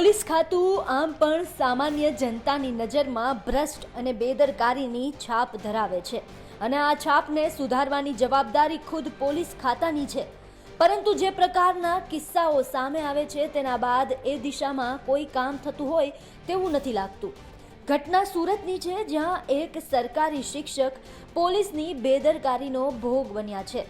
Police ખાતું આમ પણ સામાન્ય જનતાની નજરમાં ભ્રષ્ટ અને બેદરકારીની છાપ ધરાવે છે. અને આ છાપને સુધારવાની જવાબદારી ખુદ પોલીસ ખાતાની છે. પરંતુ જે પ્રકારના કિસ્સાઓ સામે આવે છે તેના બાદ એ દિશામાં કોઈ કામ થતું હોય તેવું નથી લાગતું. ઘટના સુરતની છે જ્યાં એક સરકારી શિક્ષક પોલીસની બેદરકારીનો ભોગ બન્યા છે.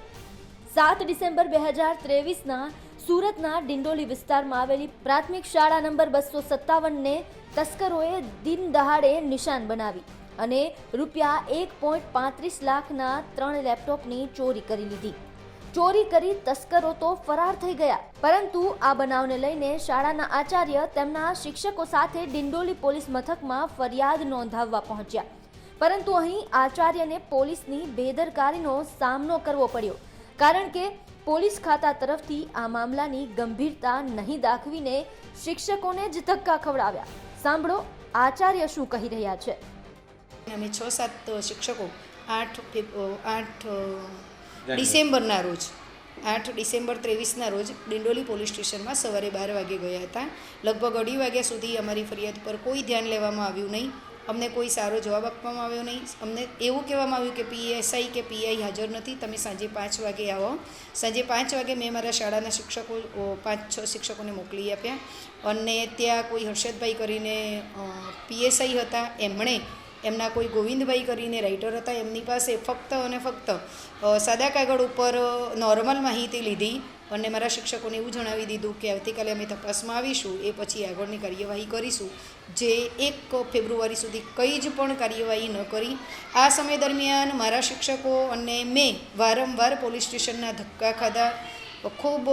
સાત ડિસેમ્બર બે હજાર ત્રેવીસના સુરતના ડિંડોલી વિસ્તારમાં આવેલી પ્રાથમિક શાળા નંબર બસો સત્તાવનને તસ્કરોએ દિન દહાડે નિશાન બનાવી અને રૂપિયા એક પોઈન્ટ પાંત્રીસ લાખના ત્રણ લેપટોપની ચોરી કરી લીધી. ચોરી કરી તસ્કરો તો ફરાર થઈ ગયા, પરંતુ આ બનાવને લઈને શાળાના આચાર્ય તેમના શિક્ષકો સાથે ડિંડોલી પોલીસ મથકમાં ફરિયાદ નોંધાવવા પહોંચ્યા. પરંતુ અહીં આચાર્યને પોલીસની બેદરકારીનો સામનો કરવો પડ્યો. કારણ કે પોલીસ ખાતા તરફથી આ મામલાની ગંભીરતા નહીં દાખવીને શિક્ષકોને જ ધક્કા ખવડાવ્યા. સાંભળો આચાર્ય શું કહી રહ્યા છે. અમે છ સાત શિક્ષકો આઠ આઠ ડિસેમ્બરના રોજ આઠ ડિસેમ્બર ત્રેવીસના રોજ ડિંડોલી પોલીસ સ્ટેશનમાં સવારે બાર વાગે ગયા હતા. લગભગ અઢી વાગ્યા સુધી અમારી ફરિયાદ પર કોઈ ધ્યાન લેવામાં આવ્યું નહીં. અમને કોઈ સારો જવાબ આપવામાં આવ્યો નહીં. અમને એવું કહેવામાં આવ્યું કે પીએસઆઈ કે પીઆઈ હાજર નથી. તમે સાંજે પાંચ વાગે આવો. સાંજે પાંચ વાગે મેં મારા શાળાના શિક્ષકો પાંચ છ શિક્ષકોને મોકલી આપ્યા. અને ત્યાં કોઈ હર્ષદભાઈ કરીને પીએસઆઈ હતા. એમણે એમના કોઈ ગોવિંદભાઈ કરીને રાઇટર હતા, એમની પાસે ફક્ત અને ફક્ત સાદા કાગળ ઉપર નોર્મલ માહિતી લીધી અને મારા શિક્ષકોને એવું જણાવી દીધું કે આવતીકાલે અમે તપાસમાં આવીશું, એ પછી આગળની કાર્યવાહી કરીશું. જે એક ફેબ્રુઆરી સુધી કંઈ જ પણ કાર્યવાહી ન કરી. આ સમય દરમિયાન મારા શિક્ષકો અને મેં વારંવાર પોલીસ સ્ટેશનના ધક્કા ખાધા. ખૂબ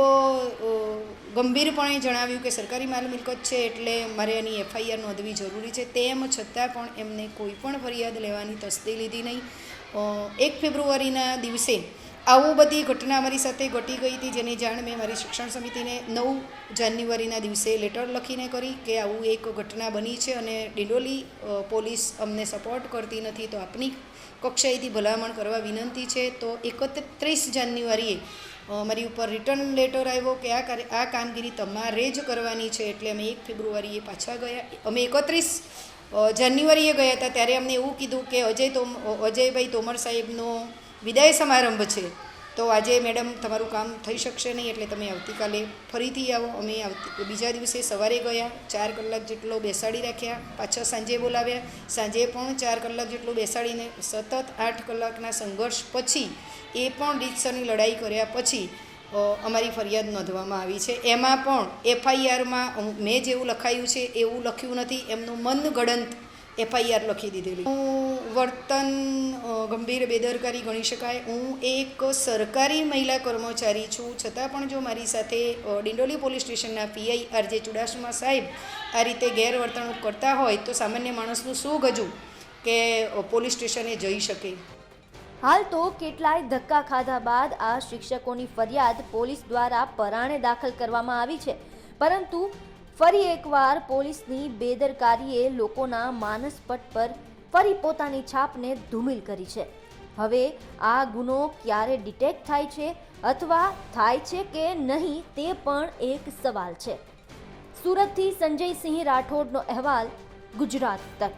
ગંભીરપણે જણાવ્યું કે સરકારી માલ મિલકત છે એટલે મારે એની એફઆઈઆર નોંધવી જરૂરી છે. તેમ છતાં પણ એમને કોઈ પણ ફરિયાદ લેવાની તસ્દી લીધી નહીં. એક ફેબ્રુઆરીના દિવસે આવું બધી ઘટના અમારી સાથે ઘટી ગઈ હતી જેની જાણ મેં મારી શિક્ષણ સમિતિને નવ જાન્યુઆરીના દિવસે લેટર લખીને કરી કે આવું એક ઘટના બની છે અને ડિંડોલી પોલીસ અમને સપોર્ટ કરતી નથી તો આપની કક્ષાએથી ભલામણ કરવા વિનંતી છે. તો એકત્રીસ જાન્યુઆરીએ મારી ઉપર રિટર્ન લેટર આવ્યો કે આ આ કામગીરી તમારે જ કરવાની છે એટલે અમે એક ફેબ્રુઆરીએ પાછા ગયા. અમે એકત્રીસ જાન્યુઆરીએ ગયા હતા ત્યારે અમને એવું કીધું કે અજય તોમ અજયભાઈ તોમર સાહેબનો વિદાય સમારંભ છે. તો આજે મેડમ તમારું કામ થઈ શકશે નહીં એટલે તમે આવતીકાલે ફરીથી આવો. અમે આવતી, બીજા દિવસે સવારે ગયા, ચાર કલાક જેટલો બેસાડી રાખ્યા, પાછા સાંજે બોલાવ્યા. સાંજે પણ ચાર કલાક જેટલું બેસાડીને સતત આઠ કલાકના સંઘર્ષ પછી, એ પણ રીતસરની લડાઈ કર્યા પછી અમારી ફરિયાદ નોંધવામાં આવી છે. એમાં પણ એફઆઈઆરમાં મેં જેવું લખાયું છે, એવું લખ્યું નથી. એમનું મનગળંત એફઆઈઆર લખી દીધેલી. હું વર્તન ગંભીર, બેદરકારી ગણી શકાય. હું એક સરકારી મહિલા કર્મચારી છું. છતાં પણ જો મારી સાથે ડિંડોલી પોલીસ સ્ટેશનના પીઆઈ આરજે ચુડાસમા સાહેબ આ રીતે ગેરવર્તણૂક કરતા હોય તો સામાન્ય માણસનું શું ગજું કે પોલીસ સ્ટેશને જઈ શકે? હાલ તો કેટલાય ધક્કા ખાધા બાદ આ શિક્ષકોની ફરિયાદ પોલીસ દ્વારા પરાણે દાખલ કરવામાં આવી છે. પરંતુ ફરી એકવાર પોલીસની બેદરકારીએ લોકોના માનસપટ પર ફરી પોતાની છાપને ધૂમિલ કરી છે. હવે આ ગુનો ક્યારે ડિટેક્ટ થાય છે અથવા થાય છે કે નહીં તે પણ એક સવાલ છે. સુરતથી સંજયસિંહ રાઠોડનો અહેવાલ, ગુજરાત તક.